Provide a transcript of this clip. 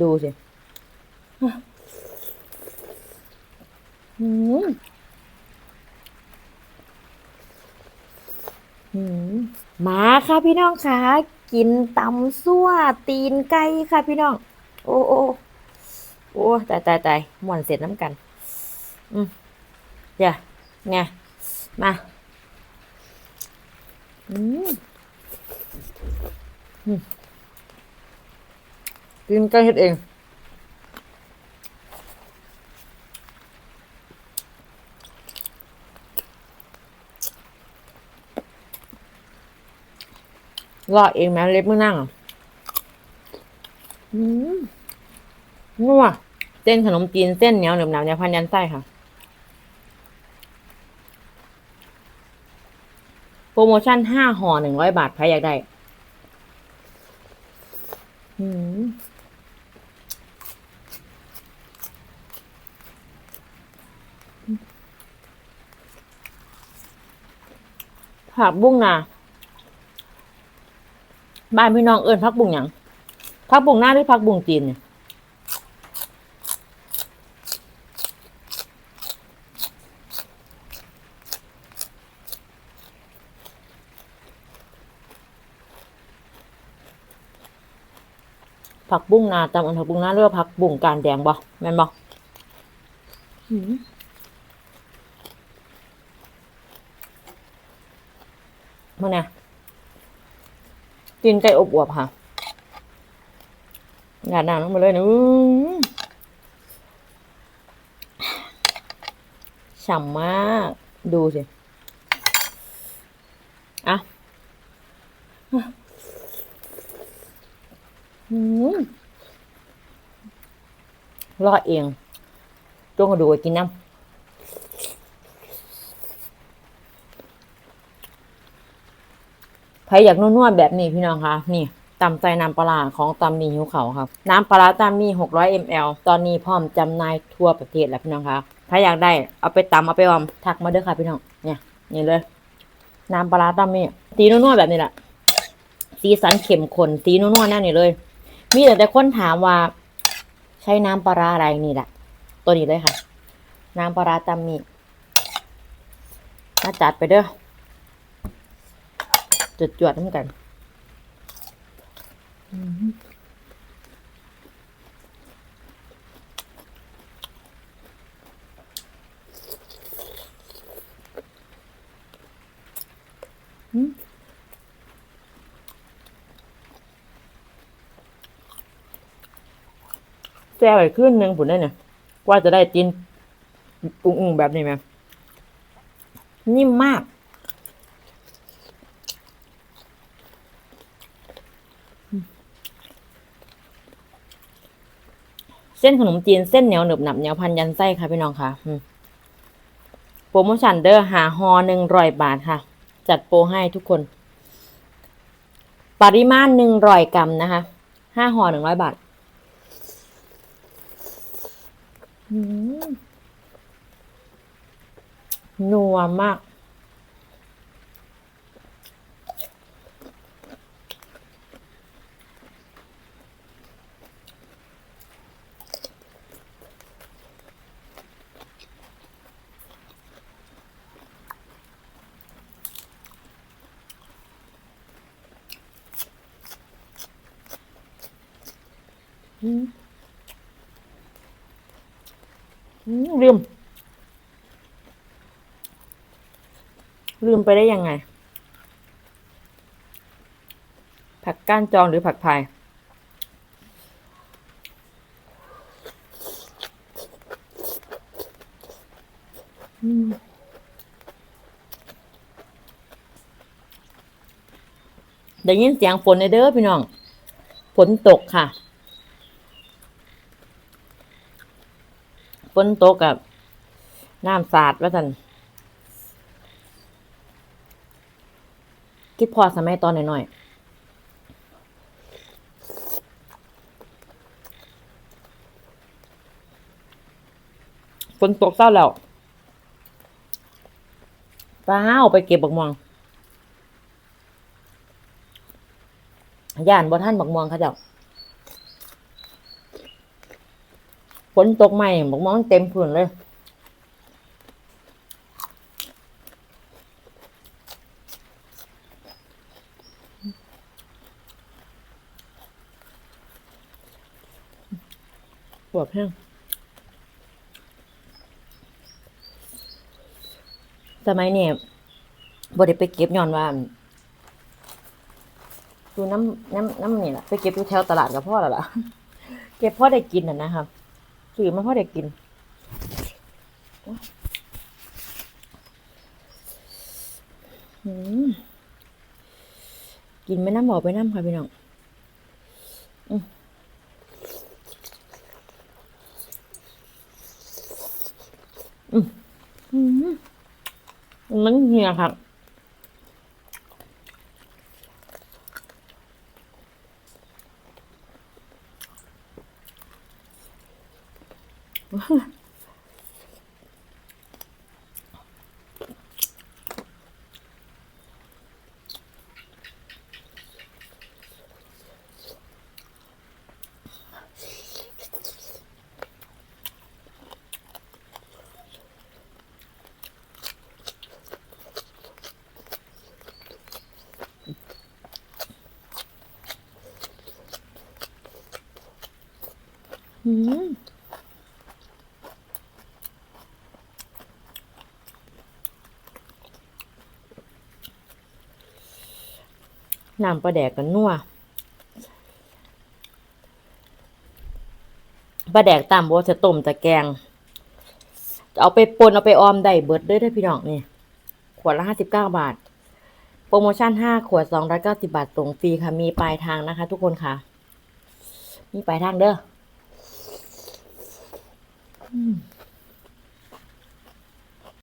ดูสิอืมอืมมาค่ะพี่น้องค่ะกินตำซั่วตีนไก่ค่ะพี่น้อง โอ้โอ้โอ้ตายตายตายม่วนเสร็จน้ำกัน อืมเดี๋ยไงมาอืมอืม กินไก่เฮ็ดเอง รอดเองไหมเล็บมือนั่งอะอืมนัวเส้นขนมจีนเส้นเหนียวหนึบหนับเนี่ยพันยันไส้ค่ะ โปรโมชั่นห้าห่อหนึ่งร้อยบาทใครอยากได้ อืม ผักบุ้งนาบ้านพี่น้องเอิญพักบุ้งหยังพักบุ้งหน้าหรือพักบุ้งจีนเนี่ยผักบุ้งนาตำอันผักบุ้งหน้าเรียกว่าผักบุ้งการแดงบ่แม่นบ่ มะเนี่ยกินไก่อบอวบค่ะหยาดน้ำลงไปเลยนะอื้อฉ่ำมาก ดูสิ อะอืมรอดเองจงกระดูกกินน้ำ ใครอยากนวดๆแบบนี้พี่น้องคะนี่ตำใจน้ำปลาของตำมีหิวเขาครับ น้ำปลาตำมี 600 ml ตอนนี้พร้อมจำหน่ายทั่วประเทศแล้วพี่น้องคะถ้าอยากได้เอาไปตำเอาไปออมทักมาเด้อค่ะพี่น้องเนี่ยนี่เลย น้ำปลาตำมีสีนวดๆแบบนี้แหละสีสันเข้มข้นสีนวดๆแน่นี่เลย มีแต่แต่คนถามว่า ใช้น้ำปลาอะไรนี่แหละตัวนี้เลยค่ะ น้ำปลาตำมีมาจัดไปเด้อ จดจวดๆน้ำกันอืมแซ่ไปขึ้นหนึ่งผุนได้เนี่ยกว่าจะได้กินอุ้งๆแบบนี้ไหมนิ่มมาก เส้นขนมจีนเส้นเหนียวหนึบหนับเหนียวพันยันไส้ค่ะพี่น้องค่ะโปรโมชั่นเดอร์หาฮอหนึ่งร้อยบาทค่ะ จัดโปรให้ทุกคน ปริมาณหนึ่งร้อยกรัมนะคะห้าห่อหนึ่งร้อยบาทนัวมาก ลืม ลืมไปได้ยังไง ผักก้านจองหรือผักพายอืมได้ยินเสียงฝนในเด้อพี่น้อง ฝนตกค่ะ นตกกับน้ำสาดว่าสันคิดพอสมัยตอนหน่อยๆฝนตกเศร้าแล้วป้าวไปเก็บบักม่วงย่านบ่ท่านบักม่วงเขาเจ้า ฝ นตกใหม่บอกมองเต็มพื้นเลยปวดแห้งสมัยเนี่ยบ่ได้ไปเก็บย้อนว่าดูน้ำน้ำน้ำนี่แหละไปเก็บอยู่แถวตลาดกับพ่อแล้วล่ะ เก็บพ่อได้กินน่ะนะครับ ซื้อมาพ่อได้กินกินไม่น้ำบอกไปน้ำค่ะพี่น้องอืมอืมมันเหี่ยครั บอืม น้ำปลาแดกกันนัวปลาแดกตามบัวจะต้มจะแกง เอาไปปนเอาไปออมได้เบิดด้วยได้พี่น้องนี่ขวดละห้าสิบเก้าบาท โปรโมชั่นห้าขวดสองร้อยเก้าสิบาทส่งฟรีค่ะ มีปลายทางนะคะ ทุกคนค่ะ มีปลายทางเด้อ อืม